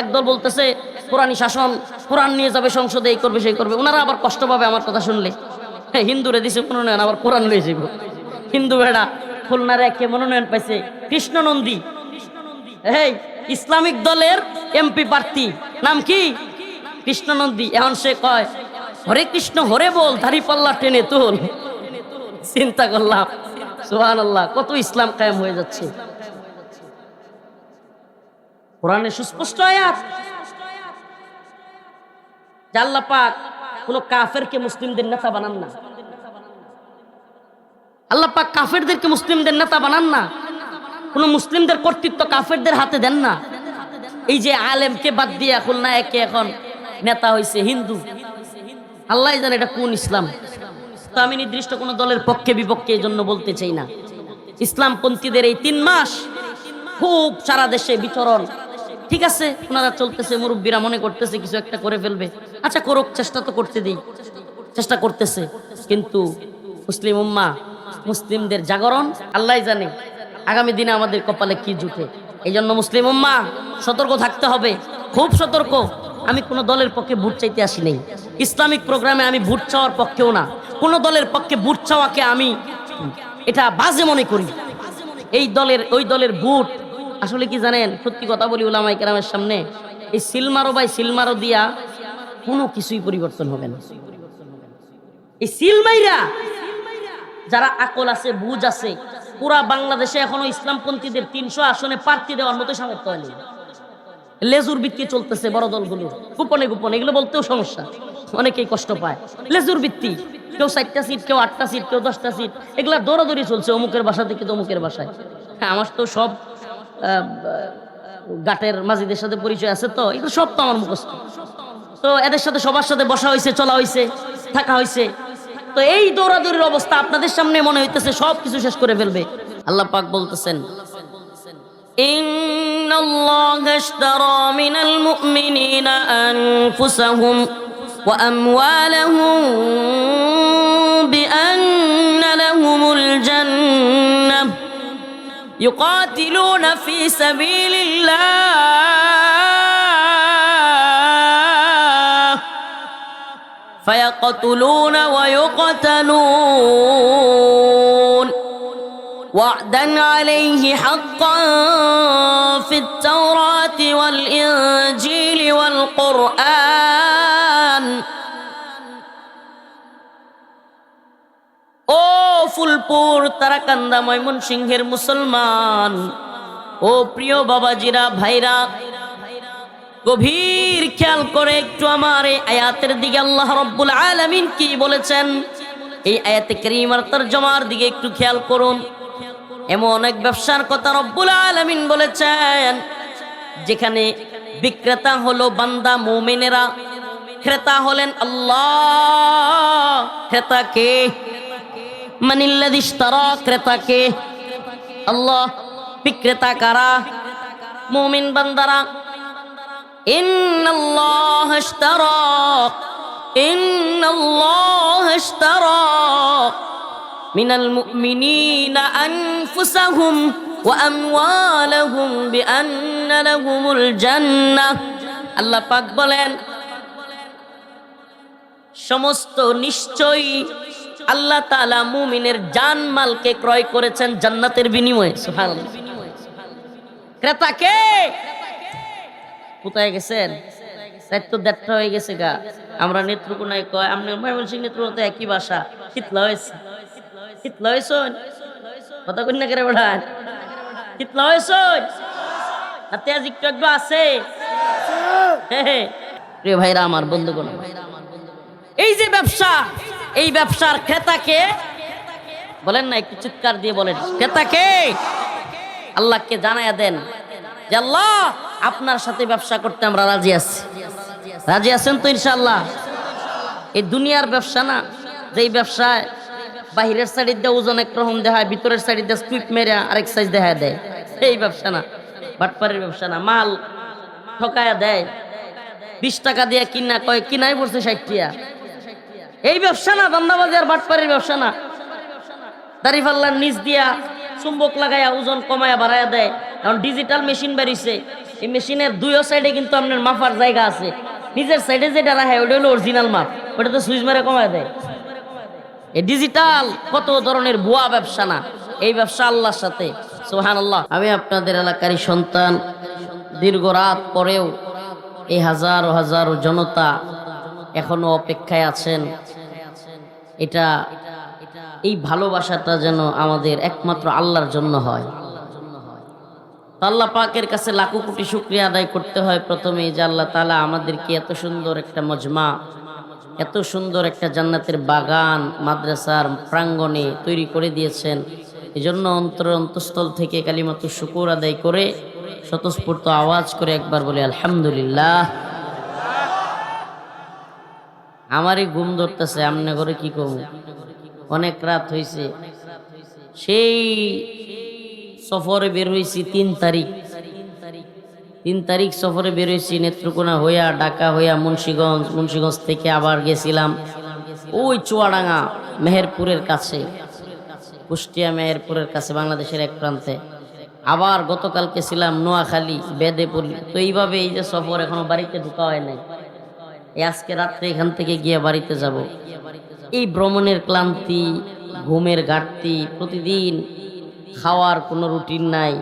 একদল বলতেছে কোরআনী শাসন কোরআন নিয়ে যাবে সংসদে, এই করবে, সেই করবে। ওনারা আবার কষ্ট পাবে আমার কথা শুনলে। হ্যাঁ হিন্দুরে দিছে মনোনয়ন, আবার কোরআন লয়ে যাব হিন্দু বেড়া, খুলনার একে মনোনয়ন পাইছে কৃষ্ণ নন্দী এই, ইসলামিক দলের এমপি প্রার্থী। নাম কি? কৃষ্ণ নন্দী এখন সে কয়, হরে কৃষ্ণ, হরে বল, ধারি পাল্লা, টেনে তোল। চিন্তা করলাম সুহান আল্লাহ কত ইসলাম কায়েম হয়ে যাচ্ছে। কোরআনে সুস্পষ্ট আয়াত? আল্লাহ পাক কোন কাফেরকে মুসলিমদের নেতা বানান না। আল্লাহ পাক কাফেরদেরকে মুসলিমদের নেতা বানান না। কোন মুসলিমদের কর্তৃত্ব কাফেরদের হাতে দেন না। এই যে আলেমকে বাদ দিয়ে খুলনা একে এখন নেতা হয়েছে হিন্দু। আল্লাহ জানে এটা কোন ইসলাম। তো আমি নির্দিষ্ট কোন দলের পক্ষে বিপক্ষে এই জন্য বলতে চাই না। ইসলামপন্থীদের এই তিন মাস খুব সারা দেশে বিচরণ ঠিক আছে, ওনারা চলতেছে, মুরব্বীরা মনে করতেছে কিছু একটা করে ফেলবে। আচ্ছা করুক, চেষ্টা তো করতে দিই। চেষ্টা করতেছে। কিন্তু মুসলিম উম্মা, মুসলিমদের জাগরণ আল্লাহ জানে। আগামী দিনে আমাদের কপালে কি জুটে। এই জন্য মুসলিম উম্মা, সতর্ক থাকতে হবে। খুব সতর্ক। আমি কোনো দলের পক্ষে ভোট চাইতে আসি নাই। ইসলামিক প্রোগ্রামে আমি ভোট চাওয়ার পক্ষেও না। কোনো দলের পক্ষে ভোট চাওয়াকে আমি, এটা বাজে মনে করি। এই দলের, ওই দলের বুট আসলে কি জানেন? সত্যি কথা বলি ওলামাই কেরামের সামনে, এই সিলমারো বাই সিলমারো দিয়া কোনো কিছুই পরিবর্তন হবে না। এই সিলমাইরা যারা আকল আছে, বুঝ আছে, পুরা বাংলাদেশে এখনও ইসলামপন্থীদের তিনশো আসনে প্রার্থী দেওয়ার মতো সামর্থ্য হয়নি। লেজুর ভিত্তি চলতেছে বড় দলগুলো। গোপনে গোপনে, এগুলো বলতেও সমস্যা। অনেকেই কষ্ট পায়। লেজুর ভিত্তি, কেউ চারটা সিট, কেউ আটটা সিট, কেউ দশটা সিট, এগুলা দৌড়াদৌড়ি চলছে অমুকের বাসা থেকে তমুকের বাসায়। হ্যাঁ আমার তো সব গাটের মাঝিদের সাথে পরিচয় আছে তো এগুলো সব তো আমার মুখস্থ তো এদের সাথে সবার সাথে বসা হয়েছে চলা হয়েছে থাকা হয়েছে তো এই দৌড়াদৌড়ির অবস্থা আপনাদের সামনে মনে হইতেছে সব কিছু শেষ করে ফেলবে আল্লাহ পাক বলতেছেন إن الله اشترى من المؤمنين أنفسهم وأموالهم بأن لهم الجنة يقاتلون في سبيل الله. فيقتلون ويقتلون. وعدا عليه حقا في التوراة والإنجيل والقرآن. ফুলপুর তারাকান্দা ময়মন সিংহের মুসলমান। ও প্রিয় বাবাজিরা, ভাইরা, গভীর খেয়াল করে একটু আমার এই আয়াতের দিকে আল্লাহ রব্বুল আলামিন কি বলেছেন? এই আয়াতে করিমার জমার দিকে একটু খেয়াল করুন। এমন এক ব্যবসার কথা রব্বুল আলামিন বলেছেন, যেখানে বিক্রেতা হলো বান্দা মোমেনেরা। ক্রেতা হলেন আল্লাহ। ক্রেতা কে মানিল্লাদিস তারা ক্রেতাকে। আল্লাহ, বিক্রেতা কারা? মুমিন বান্দারা। ইন্নাল্লাহ ইশতারা। ইন্নাল্লাহ ইশতারা। মিনাল মুমিনিনা আনফুসাহুম ওয়া আমওয়ালাহুম বিআন্না লাহুমুল জান্নাহ। আল্লাহ পাক বলেন, সমস্ত নিশ্চয়ই আল্লাহ তাআলা মুমিনের জান মালকে ক্রয় করেছেন জান্নাতের বিনিময়ে, সুবহানাল্লাহ। ক্রেতা কে? কোথায় গেছেন? তো দেড়টা হয়ে গেছে গা। আমরা কয় একই বাসা। আছে? ভাইরা, আমার বন্ধুগণ, এই যে ব্যবসা এই ব্যবসার ক্রেতাকে, বলেন না একটু চিৎকার দিয়ে বলেন, ক্রেতাকে আল্লাহকে জানাইয়া দেন যে, আল্লাহ, আপনার সাথে ব্যবসা করতে আমরা রাজি আছি। রাজি আছেন তো ইনশাল্লাহ এই দুনিয়ার ব্যবসা না, যেই ব্যবসায় বাহিরের সাইডে দিয়ে ওজন একরকম দেখায়, ভিতরের সাইডে দিয়ে স্কুইপ মেরে আরেক সাইজ দেখা দেয়। এই ব্যবসা না, বাটপারের ব্যবসা না, মাল ঠকায়া দেয়। বিশ টাকা দিয়ে কিনা কয়, কিনাই পড়ছে ষাট টিয়া এই ব্যবসা না, দান্দাবাজি আর বাটপারের ব্যবসা না। দাড়িপাল্লার নিচ দিয়া চুম্বক লাগাইয়া ওজন কমায়া বাড়াইয়া দেয়। কারণ ডিজিটাল মেশিন বেরিয়েছে। এই মেশিনের দুইও সাইডে কিন্তু আপনার মাপার জায়গা আছে। নিজের সাইডে যেটা রাখে ওটা হলো অরিজিনাল মাপ। ওটা তো সুইচ মেরে কমায় দেয়। এই ডিজিটাল কত ধরনের ভুয়া ব্যবসা না। এই ব্যবসা আল্লাহর সাথে। সোহান আল্লাহ আমি আপনাদের এলাকারই সন্তান, দীর্ঘ রাত পরেও এই হাজারো হাজারো জনতা এখনও অপেক্ষায় আছেন। এটা এই ভালোবাসাটা যেন আমাদের একমাত্র আল্লাহর জন্য হয়। আল্লাহ পাকের কাছে লাখো কোটি শুক্রিয়া আদায় করতে হয় প্রথমে যে আল্লাহ তালা আমাদেরকে এত সুন্দর একটা মজমা, এত সুন্দর একটা জান্নাতের বাগান, মাদ্রাসার প্রাঙ্গণে তৈরি করে দিয়েছেন। এজন্য অন্তর অন্তঃস্থল থেকে কালিমাত শুকুর আদায় করে, স্বতঃস্ফূর্ত আওয়াজ করে একবার বলে, আলহামদুলিল্লাহ। আমারই ঘুম ধরতেছে, আমনে করে কি করব? অনেক রাত হয়েছে সেই সফরে বের হয়েছি তিন তারিখ। তিন তারিখ সফরে বের হয়েছি নেত্রকোনা হইয়া, ঢাকা হইয়া, মুন্সীগঞ্জ। মুন্সীগঞ্জ থেকে আবার গেছিলাম ওই চুয়াডাঙ্গা মেহেরপুরের কাছে, কুষ্টিয়া মেহেরপুরের কাছে, বাংলাদেশের এক প্রান্তে। আবার গতকালকে ছিলাম নোয়াখালী, বেদেপুর। তো এইভাবে এই যে সফর এখনও বাড়িতে ঢুকা হয় নাই। আজকে রাত্রে এখান থেকে গিয়ে বাড়িতে যাব। এই ভ্রমণের ক্লান্তি, ঘুমের ঘাটতি, প্রতিদিন খাওয়ার কোনো রুটিন নাই।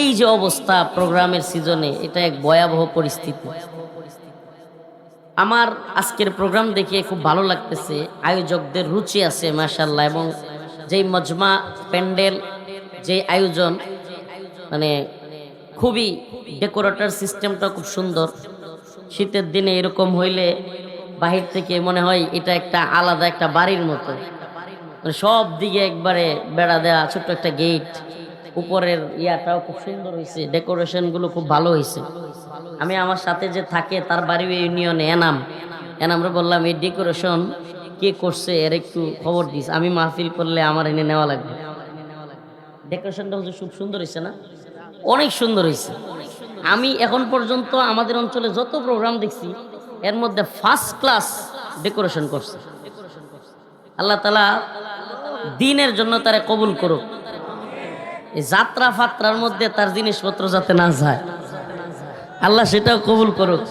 এই যে অবস্থা প্রোগ্রামের সিজনে, এটা এক ভয়াবহ পরিস্থিতি। আমার আজকের প্রোগ্রাম দেখে খুব ভালো লাগতেছে। আয়োজকদের রুচি আছে মাশাল্লাহ এবং যেই মজমা, প্যান্ডেল যে আয়োজন মানে খুবই ডেকোরেটর সিস্টেমটা খুব সুন্দর। শীতের দিনে এরকম হইলে বাহির থেকে মনে হয় এটা একটা আলাদা একটা বাড়ির মতো। মানে সব দিকে একবারে বেড়া দেওয়া ছোট্ট একটা গেট। উপরের ইয়াটাও খুব সুন্দর হয়েছে ডেকোরেশনগুলো খুব ভালো হয়েছে আমি আমার সাথে যে থাকে, তার বাড়ি ইউনিয়নে, এনাম। এনামরে বললাম, এই ডেকোরেশন কে করছে, এর একটু খবর দিস। আমি মাহফিল করলে আমার এনে নেওয়া লাগবে। ডেকোরেশনটা হচ্ছে খুব সুন্দর হয়েছে না? অনেক সুন্দর হয়েছে আমি এখন পর্যন্ত আমাদের অঞ্চলে যত প্রোগ্রাম দেখছি, এর মধ্যে ফার্স্ট ক্লাস ডেকোরেশন করছে। আল্লাহ তালা দিনের জন্য তারা কবুল করুক। এই যাত্রা ফাত্রার মধ্যে তার জিনিসপত্র যাতে না যায়। আল্লাহ সেটাও কবুল করুক।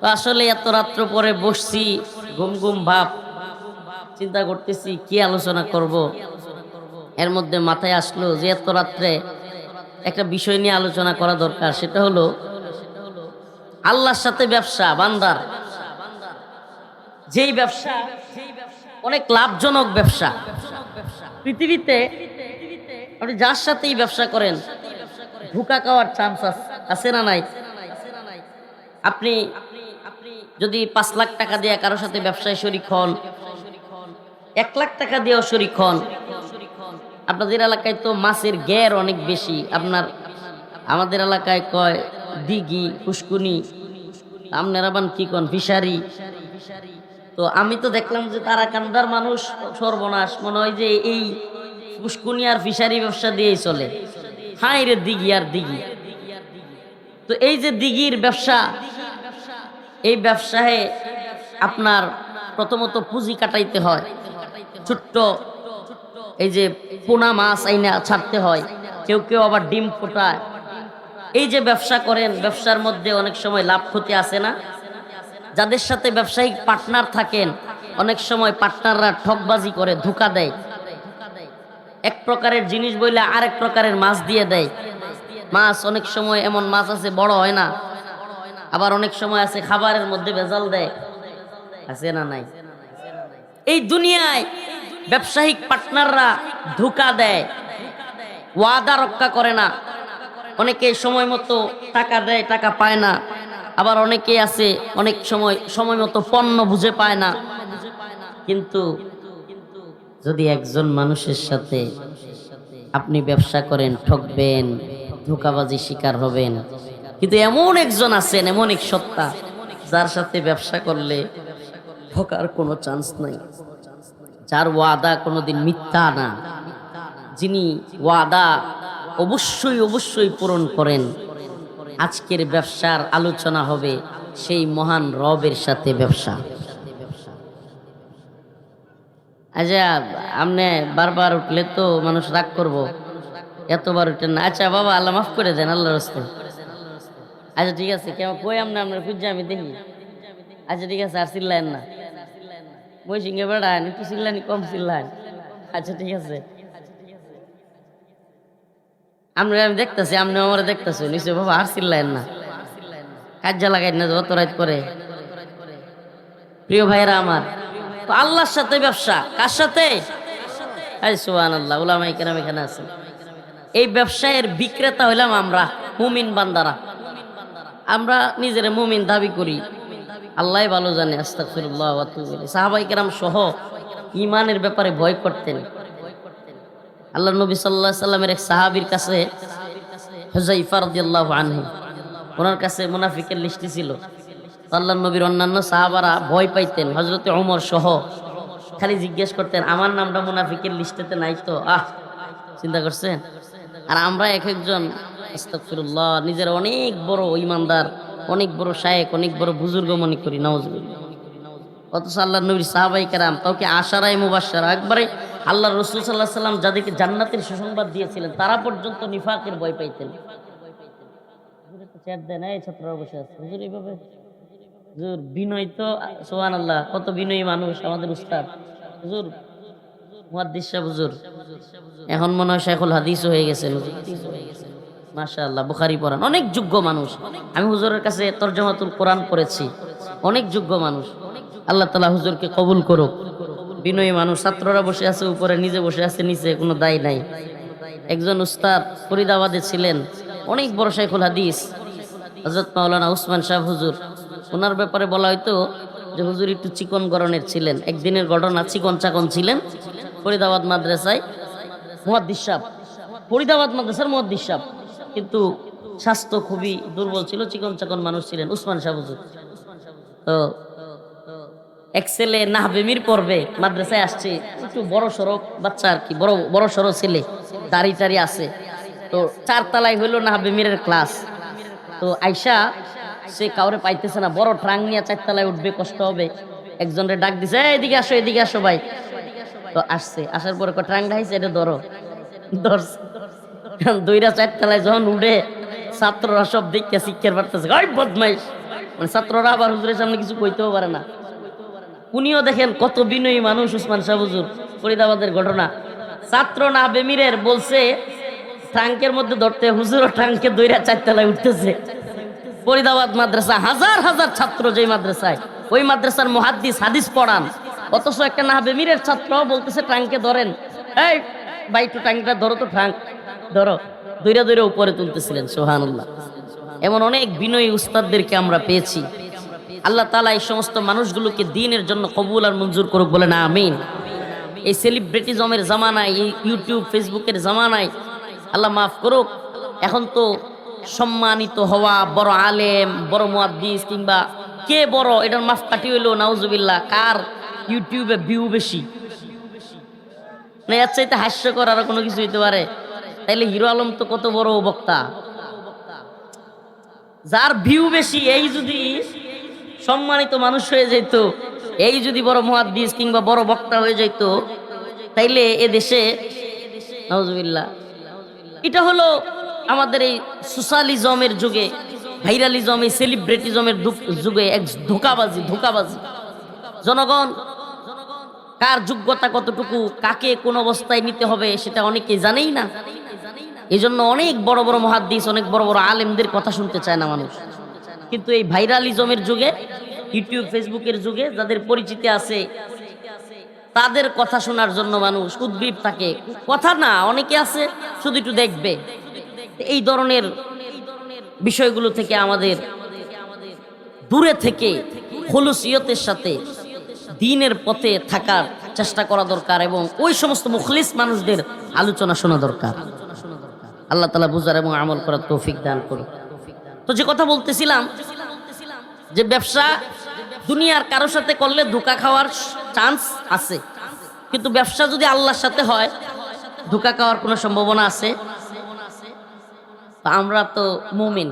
তো আসলে এত রাত্র পরে বসছি, ঘুম ঘুম ভাব, চিন্তা করতেছি, কি আলোচনা করব? এর মধ্যে মাথায় আসলো যে এত রাত্রে একটা বিষয় নিয়ে আলোচনা করা দরকার, সেটা হলো আল্লাহর সাথে ব্যবসা, বান্দার। যেই ব্যবসা অনেক লাভজনক ব্যবসা। পৃথিবীতে আপনি যার সাথেই ব্যবসা করেন, ধোকা খাওয়ার চান্স আছে না নাই? আপনি যদি পাঁচ লাখ টাকা দিয়ে কারোর সাথে ব্যবসায় শরিক হন, এক লাখ টাকা দিয়েও শরিক হন আপনাদের এলাকায় তো মাছের গ্যার অনেক বেশি। আপনার আমাদের এলাকায় কয়, দিঘি, পুষ্কুনি আপনারা বান কি কন, ফিশারি। তো আমি তো দেখলাম যে তারা কান্দার মানুষ, সর্বনাশ। মনে হয় যে এই পুষ্কুনি আর ফিশারি ব্যবসা দিয়েই চলে। হাই রে দিঘি আর দিঘি। তো এই যে দিঘির ব্যবসা, এই ব্যবসায় আপনার প্রথমত পুঁজি কাটাইতে হয়। ছোট্ট এই যে পোনা মাছ আইনা ছাড়তে হয়, কেউ কেউ আবার ডিম ফোটায়। এই যে ব্যবসা করেন, ব্যবসার মধ্যে অনেক সময় লাভ ক্ষতি আসে না? যাদের সাথে ব্যবসায়িক পার্টনার থাকেন, অনেক সময় পার্টনাররা ঠকবাজি করে, ধোকা দেয়। এক প্রকারের জিনিস বইলে আরেক প্রকারের মাছ দিয়ে দেয়। মাছ অনেক সময় এমন মাছ আছে, বড় হয় না। আবার অনেক সময় আছে, খাবারের মধ্যে ভেজাল দেয়। আছে না নাই? এই দুনিয়ায় ব্যবসায়িক পার্টনাররা ধোকা দেয়, ওয়াদা রক্ষা করে না। অনেকে সময় মতো টাকা দেয়, টাকা পায় না। আবার অনেকে আছে, অনেক সময় সময় মতো পণ্য বুঝে পায় না। কিন্তু যদি একজন মানুষের সাথে আপনি ব্যবসা করেন, ঠকবেন, ধোকাবাজি শিকার হবেন, কিন্তু এমন একজন আছেন, এমন এক সত্তা, যার সাথে ব্যবসা করলে ঠকার কোনো চান্স নাই। যার ওয়াদা কোনোদিন মিথ্যা না। যিনি ওয়াদা অবশ্যই অবশ্যই পূরণ করেন, আজকের ব্যবসার আলোচনা হবে সেই মহান রবের সাথে ব্যবসা। আচ্ছা আপনি বারবার উঠলে তো মানুষ রাগ করব। এতবার উঠেন না। আচ্ছা বাবা, আল্লাহ মাফ করে দেন আল্লাহ রস্তে আচ্ছা ঠিক আছে, কেমন কই আমরা আপনার খুঁজছি, আমি দেখি। আচ্ছা ঠিক আছে, আর চিল্লায়েন না। বই বেড়ান একটু চিল্লানি কম চিল্লান আচ্ছা ঠিক আছে। আমরা আমি দেখতেছি আপনি আমার দেখতেছি। নিশ্চয় বাবা আর চিল্লায়েন না। কাজা লাগাই না অত রাত করে। প্রিয় ভাইরা আমার, তো আল্লাহর সাথে ব্যবসা, কার সাথে? আই সুবান আল্লাহ উলামাই কেরাম এখানে আছেন। এই ব্যবসায়ের বিক্রেতা হইলাম আমরা, মুমিন বান্দারা। আমরা নিজের মুমিন দাবি করি। আল্লাহ ভালো জানে ইলাইহি। সাহাবাই কেরাম সহ ইমানের ব্যাপারে ভয় করতেন। আল্লাহ নবী আলাইহি সাল্লামের এক সাহাবীর কাছে ওনার কাছে মুনাফিকের লিস্টি ছিল। আল্লাহ নবীর অন্যান্য সাহাবারা ভয় পাইতেন। হজরতে ওমর সহ খালি জিজ্ঞেস করতেন, আমার নামটা মুনাফিকের লিস্টেতে নাই তো? আহ, চিন্তা করছেন? আর আমরা এক একজন নিজের অনেক বড় ইমানদার অনেক বড় শায়েক, অনেক বড় বুজুর্গ মনে করি নওয়াজবিল্লাহ অথচ আল্লাহ নবীর সাহাবাই কারাম কাউকে আশারাই মুবাসারা একবারে আল্লাহ রসুল সাল্লাহ সাল্লাম যাদেরকে জান্নাতের সুসংবাদ দিয়েছিলেন, তারা পর্যন্ত নিফাকের ভয় পাইতেন। হুজুর এই হুজুর হুজুর, বিনয় তো সোহান আল্লাহ কত বিনয়ী মানুষ আমাদের উস্তাদ। হুজুর হুজুর। এখন মনে হয় শেখুল হাদিসও হয়ে গেছে। মাশা আল্লাহ বুখারি পড়ান। অনেক যোগ্য মানুষ। আমি হুজুরের কাছে তর্জমাতুল কোরআন পড়েছি। অনেক যোগ্য মানুষ। আল্লাহ তালা হুজুরকে কবুল করুক। বিনয়ী মানুষ, ছাত্ররা বসে আছে উপরে, নিজে বসে আছে নিচে, কোনো দায় নাই। একজন উস্তাদ ফরিদাবাদে ছিলেন, অনেক বড় শেখুল হাদিস। হজরত মাওলানা উসমান শাহ হুজুর। ওনার ব্যাপারে বলা হয়তো যে, হুজুর একটু চিকন গরনের ছিলেন। একদিনের ঘটনা, চিকন চাকন ছিলেন ফরিদাবাদ মাদ্রাসায়। মুহাদ্দিস সাহ ফরিদাবাদ মাদ্রাসার মুহাদ্দিস সাহ কিন্তু স্বাস্থ্য খুবই দুর্বল ছিল চিকন চাকন মানুষ ছিলেন উসমান শাহ তো এক ছেলে নাহবেমির পর্বে মাদ্রাসায় আসছে একটু বড় সড়ক বাচ্চা আর কি বড় বড় সড়ো ছেলে দাড়ি টাড়ি আছে। তো চার তালায় হইল নাহবেমিরের ক্লাস। তো আইসা সে কাউরে পাইতেছে না বড় ট্রাং নিয়ে চার চারতলায় উঠবে কষ্ট হবে। একজনের ডাক দিছে "এই, এদিকে আসো এদিকে আসো ভাই। তো আসছে আসার পরে ট্রাং ঢাইছে এটা ধরো। ধরছে। দুইটা চারতলায় যখন উঠে ছাত্ররা সব দেখে শিক্ষার পারতেছে ওই বদমাইশ। মানে ছাত্ররা আবার হুজুরের সামনে কিছু কইতেও পারে না। উনিও দেখেন কত বিনয়ী মানুষ উসমান শাহ হুজুর, ফরিদাবাদের ঘটনা। ছাত্র না বেমিরের বলছে, ট্রাঙ্কের মধ্যে ধরতে হুজুরও ট্রাঙ্কে দইরা চারতলায় উঠতেছে। ফরিদাবাদ মাদ্রাসা, হাজার হাজার ছাত্র যেই মাদ্রাসায়, ওই মাদ্রাসার মুহাদ্দিস হাদিস পড়ান। অথচ একটা না বেমিরের ছাত্র বলতেছে, ট্রাঙ্কে ধরেন। এই একটু ট্রাঙ্কটা ধরো তো ট্রাঙ্ক। ধরো, দইরা দইরা উপরে তুলতেছিলেন সোহানুল্লাহ এমন অনেক বিনয়ী উস্তাদদেরকে আমরা পেয়েছি। আল্লাহ তালা এই সমস্ত মানুষগুলোকে দিনের জন্য কবুল আর মঞ্জুর করুক বলে না আমিন। এই সেলিব্রিটিজমের জামানায়, এই ইউটিউব, ফেসবুকের জামানায় আল্লাহ মাফ করুক। এখন তো সম্মানিত হওয়া বড় আলেম, বড় মুয়াদ্দিস কিংবা কে বড়, এটার মাফ কাটি হইল, নাউজুবিল্লাহ, কার ইউটিউবে ভিউ বেশি? না, এর চাইতে হাস্যকর আরও কোনো কিছু হইতে পারে? তাইলে হিরো আলম তো কত বড় বক্তা। যার ভিউ বেশি, এই যদি সম্মানিত মানুষ হয়ে যেত, এই যদি বড় মহাদ্দিস কিংবা বড় বক্তা হয়ে যেত, তাইলে এ দেশে এটা হলো আমাদের এই সোশ্যালিজমের যুগে, ভাইরালিজম, এই সেলিব্রিটিজমের যুগে এক ধোকাবাজি ধোকাবাজি। জনগণ, কার যোগ্যতা কতটুকু, কাকে কোন অবস্থায় নিতে হবে, সেটা অনেকে জানেই না। এই জন্য অনেক বড় বড় মহাদ্দিস, অনেক বড় বড় আলেমদের কথা শুনতে চায় না মানুষ। কিন্তু এই ভাইরালিজমের যুগে ইউটিউব ফেসবুকের যুগে যাদের পরিচিতি আছে, তাদের কথা শোনার জন্য মানুষ উদ্গ্রীব থাকে। কথা না, অনেকে আছে, শুধু একটু দেখবে। এই ধরনের বিষয়গুলো থেকে আমাদের দূরে থেকে হলুসিয়তের সাথে দিনের পথে থাকার চেষ্টা করা দরকার এবং ওই সমস্ত মুখলিস মানুষদের আলোচনা শোনা দরকার। আল্লাহ তালা বুঝার এবং আমল করার তৌফিক দান করুন তো যে কথা বলতেছিলাম, যে ব্যবসা দুনিয়ার কারোর সাথে করলে ধোকা খাওয়ার চান্স আছে। কিন্তু ব্যবসা যদি আল্লাহর সাথে হয়, ধোকা খাওয়ার কোনো সম্ভাবনা আছে? আমরা তো মুমিন।